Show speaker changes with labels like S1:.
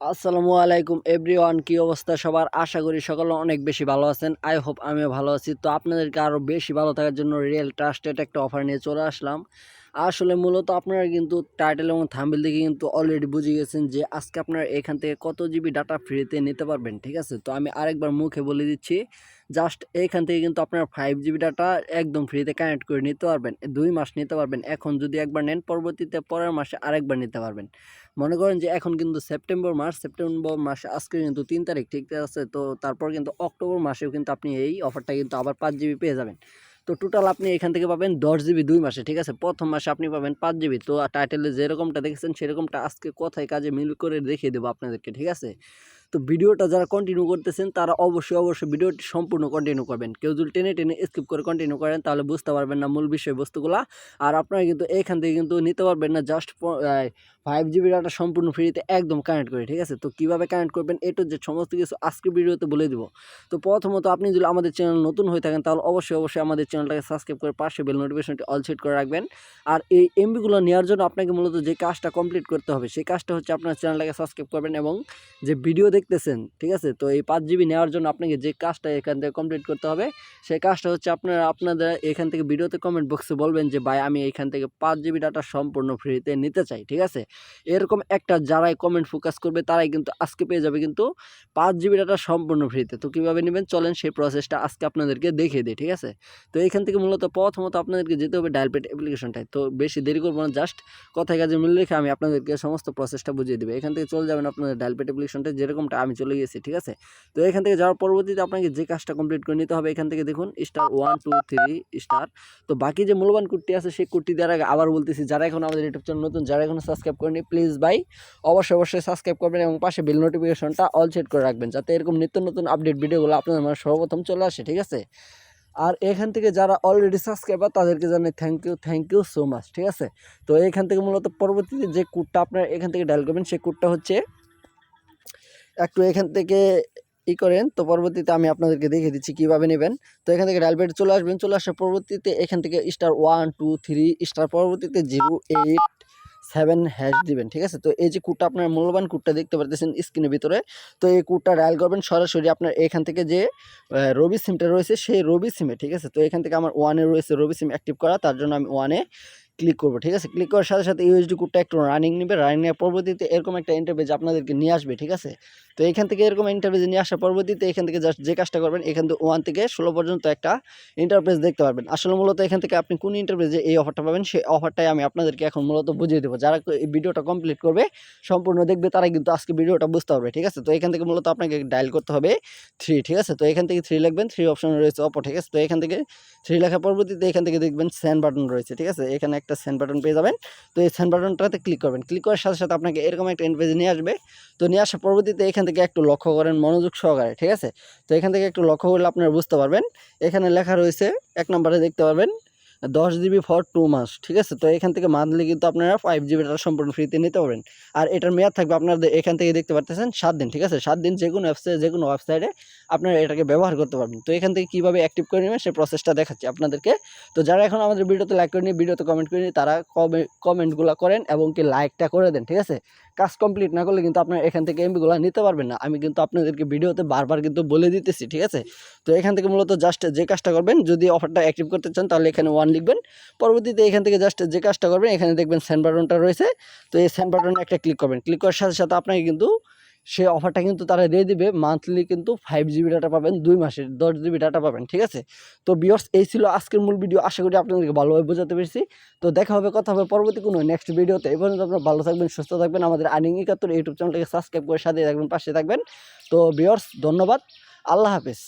S1: আসসালামু আলাইকুম এভরিওয়ান কি অবস্থা সবার? আশা করি সকলে অনেক বেশি ভালো আছেন। আই হোপ আমিও ভালো আছি। তো আপনাদেরকে আরও বেশি ভালো থাকার জন্য রিয়েল ট্রাস্টেড একটা অফার নিয়ে চলে আসলাম। আসলে মূলত আপনারা কিন্তু টাইটেল এবং থাম্বেল দেখে কিন্তু অলরেডি বুঝে গেছেন যে আজকে আপনারা এখান থেকে কত জিবি ডাটা ফ্রিতে নিতে পারবেন, ঠিক আছে? তো আমি আরেকবার মুখে বলে দিচ্ছি জাস্ট এইখান থেকে কিন্তু আপনার ফাইভ জিবি ডাটা একদম ফ্রিতে কানেক্ট করে নিতে পারবেন, দুই মাস নিতে পারবেন। এখন যদি একবার নেন, পরবর্তীতে পরের মাসে আরেকবার নিতে পারবেন। মনে করেন যে এখন কিন্তু সেপ্টেম্বর মাস সেপ্টেম্বর মাসে আজকে কিন্তু তিন তারিখ, ঠিক আছে? তো তারপর কিন্তু অক্টোবর মাসেও কিন্তু আপনি এই অফারটা কিন্তু আবার পাঁচ জিবি পেয়ে যাবেন। তো টোটাল আপনি এখান থেকে পাবেন দশ জিবি দুই মাসে, ঠিক আছে? প্রথম মাসে আপনি পাবেন পাঁচ জিবি তো টাইটেলে যেরকমটা দেখেছেন, সেরকমটা আজকে কোথায় কাজে মিল করে দেখিয়ে দেবো আপনাদেরকে, ঠিক আছে? তো ভিডিওটা যারা কন্টিনিউ করতেছেন, তারা অবশ্যই অবশ্যই ভিডিওটি সম্পূর্ণ কন্টিনিউ করবেন। কেউ যদি টেনে টেনে স্কিপ করে কন্টিনিউ করেন, তাহলে বুঝতে পারবেন না মূল বিষয়বস্তুগুলো। আর আপনারা কিন্তু এখান থেকে কিন্তু নিতে পারবেন না জাস্ট ফাইভ জিবি ডাটা সম্পূর্ণ ফ্রিতে একদম কানেক্ট করে, ঠিক আছে? তো কীভাবে কানেক্ট করবেন এটু যে সমস্ত কিছু আজকে ভিডিওতে বলে দিব। তো প্রথমত আপনি যদি আমাদের চ্যানেল নতুন হয়ে থাকেন, তাহলে অবশ্যই অবশ্যই আমাদের চ্যানেলটাকে সাবস্ক্রাইব করে পাশে বেল নোটিফিকেশনটি অল সেট করে রাখবেন। আর এই এমবিগুলো নেওয়ার জন্য আপনাকে মূলত যে কাজটা কমপ্লিট করতে হবে, সেই কাজটা হচ্ছে আপনার চ্যানেলটাকে সাবস্ক্রাইব করবেন এবং যে ভিডিও দেখতেছেন, ঠিক আছে? তো এই পাঁচ জিবি নেওয়ার জন্য আপনাকে যে কাজটা এখান থেকে কমপ্লিট করতে হবে সেই কাজটা হচ্ছে আপনারা আপনাদের এখান থেকে ভিডিওতে কমেন্ট বক্সে বলবেন যে, ভাই, আমি এখান থেকে পাঁচ জিবি ডাটা সম্পূর্ণ ফ্রিতে নিতে চাই। ঠিক আছে? এরকম একটা যারাই কমেন্ট ফোকাস করবে, তারাই কিন্তু আজকে পেয়ে যাবে কিন্তু পাঁচ জিবি ডাটা সম্পূর্ণ ফ্রিতে তো কীভাবে নেবেন? চলেন সেই প্রসেসটা আজকে আপনাদেরকে দেখিয়ে দিই, ঠিক আছে? তো এখান থেকে মূলত প্রথমত আপনাদেরকে যেতে হবে ডায়ালপেড অ্যাপ্লিকেশনটায় তো বেশি দেরি করব না জাস্ট কথায় কাজে মিল রেখে আমি আপনাদেরকে সমস্ত প্রসেসটা বুঝিয়ে দেবো। এখান থেকে চলে যাবেন আপনাদের ডায়ালপেড অ্যাপ্লিকেশনটা যেরকমটা আমি চলে গেছি, ঠিক আছে? তো এখান থেকে যাওয়ার পরবর্তীতে আপনাকে যে কাজটা কমপ্লিট করে নিতে হবে, এখান থেকে দেখুন star one two three star তো বাকি যে মূল্যবান কুর্তি আছে, সেই কুর্তি দেওয়ার আগে আবার বলতেছি, যারা এখন আমাদের ইউটিউব চ্যানেল নতুন, যারা এখনও সাবস্ক্রাইব করেনি প্লিজ ভাই, অবশ্যই অবশ্যই সাবস্ক্রাইব করবেন এবং পাশে বেল নোটিফিকেশনটা অল সেট করে রাখবেন, যাতে এরকম নিত্য নতুন আপডেট ভিডিওগুলো আপনাদের মানে সর্বপ্রথম চলে আসে, ঠিক আছে? আর এখান থেকে যারা অলরেডি সাবস্ক্রাইবার তাদেরকে জানাই thank you thank you so much ঠিক আছে? তো এখান থেকে মূলত পরবর্তীতে যে কোডটা আপনার এখান থেকে ডায়াল করবেন, সেই কোডটা হচ্ছে একটু এখান থেকে ই করেন, তো পরবর্তীতে আমি আপনাদেরকে দেখিয়ে দিচ্ছি কীভাবে নেবেন। তো এখান থেকে ডায়াল চলে আসবেন, চলে আসার পরবর্তীতে এখান থেকে star one two three star পরবর্তীতে জিরো এইট সেভেন হ্যাশ দিবেন, ঠিক আছে? তো এই যে কুটটা আপনার মূল্যবান কুটটা দেখতে পারতেছেন স্ক্রিনের ভিতরে, তো এই কুটটা ডায়াল করবেন, সরাসরি আপনার এখান থেকে যে রবি সিমটা রয়েছে, সেই রবি সিমে ঠিক আছে? তো এখান থেকে আমার ওয়ানে রয়েছে রবি সিম অ্যাক্টিভ করা, তার জন্য আমি ওয়ানে ক্লিক করব, ঠিক আছে? ক্লিক করার সাথে সাথে ইউএসডি কোডটা একটু রানিং নেবে রানিং নেওয়ার পরবর্তীতে এরকম একটা ইন্টারভেজ আপনাদেরকে নিয়ে আসবে, ঠিক আছে? তো এখান থেকে এরকম ইন্টারভেজ নিয়ে আসার পরবর্তীতে এখান থেকে জাস্ট যে কাজটা করবেন, এখান থেকে ওয়ান থেকে ষোলো পর্যন্ত একটা ইন্টারপ্রেস দেখতে পারবেন। আসলে মূলত এখান থেকে আপনি কোন ইন্টারপ্রেসে এই অফারটা পাবেন সেই অফারটাই আমি আপনাদেরকে এখন মূলত বুঝিয়ে দেবো। যারা এই ভিডিওটা কমপ্লিট করবে, সম্পূর্ণ দেখবে তারা কিন্তু আজকে ভিডিওটা বুঝতে পারবে, ঠিক আছে? তো এখান থেকে মূলত আপনাকে ডায়াল করতে হবে থ্রি ঠিক আছে? তো এখান থেকে থ্রি লিখবেন থ্রি অপশন রয়েছে অপো ঠিক আছে? তো এখান থেকে থ্রি লেখার পরবর্তীতে এখান থেকে দেখবেন সেন্ড বাটন রয়েছে, ঠিক আছে? এখানে সেন্ড বাটন পেয়ে যাবেন। তো এই সেন্ড বাটনটাতে ক্লিক করবেন। ক্লিক করার সাথে সাথে আপনাকে এরকম একটা ইনভেজ নিয়ে আসবে। তো নিয়ে আসার পরবর্তীতে এখান থেকে একটু লক্ষ্য করেন মনোযোগ সহকারে, ঠিক আছে? তো এখান থেকে একটু লক্ষ্য করলে আপনারা বুঝতে পারবেন। এখানে লেখা রয়েছে, এক নম্বরে দেখতে পারবেন দশ জিবি ফর টু মাস ঠিক আছে? তো এখান থেকে মান্থলি কিন্তু আপনারা ফাইভ জিবি ডাটা সম্পূর্ণ ফ্রিতে নিতে পারবেন। আর এটার মেয়াদ থাকবে আপনাদের এখান থেকে দেখতে পারতেছেন সাত দিন, ঠিক আছে? সাত দিন যে কোনো অ্যাপসে যে কোনো ওয়েবসাইটে আপনারা এটাকে ব্যবহার করতে পারবেন। তো এখান থেকে কীভাবে অ্যাক্টিভ করে নেবেন সেই প্রসেসটা দেখাচ্ছি আপনাদেরকে। তো যারা এখন আমাদের ভিডিওতে লাইক করে করেনি, ভিডিওতে কমেন্ট করেনি, তারা কমে কমেন্টগুলো করেন এবং কি লাইকটা করে দেন, ঠিক আছে? কাজ কমপ্লিট না করলে কিন্তু আপনারা এখান থেকে এমবিগুলো নিতে পারবেন না। আমি কিন্তু আপনাদেরকে ভিডিওতে বারবার কিন্তু বলে দিতেছি, ঠিক আছে? তো এখান থেকে মূলত জাস্ট যে কাজটা করবেন, যদি অফারটা অ্যাক্টিভ করতে চান, তাহলে এখানে ওয়ান লিখবেন। পরবর্তীতে এখান থেকে জাস্ট যে কাজটা করবেন, এখানে দেখবেন স্যান্ড বাটনটা রয়েছে। তো এই স্যান্ড বাটনে একটা ক্লিক করবেন। ক্লিক করার সাথে সাথে আপনাকে কিন্তু সেই অফারটা কিন্তু তারা দিয়ে দিবে। মান্থলি কিন্তু ফাইভ জিবি ডাটা পাবেন, দুই মাসের দশ জিবি ডাটা পাবেন, ঠিক আছে? তো বিয়র্স এই ছিল আজকের মূল ভিডিও আশা করি আপনাদেরকে ভালোভাবে বোঝাতে পেরেছি। তো দেখা হবে, কথা হবে পরবর্তী কোনো নেক্সট ভিডিওতে এই পর্যন্ত আপনারা ভালো থাকবেন, সুস্থ থাকবেন। আমাদের আর্নিং একাত্তর ইউটিউব চ্যানেলটাকে সাবস্ক্রাইব করে সাথে থাকবেন, পাশে থাকবেন। তো বিয়র্স ধন্যবাদ। আল্লাহ হাফেজ।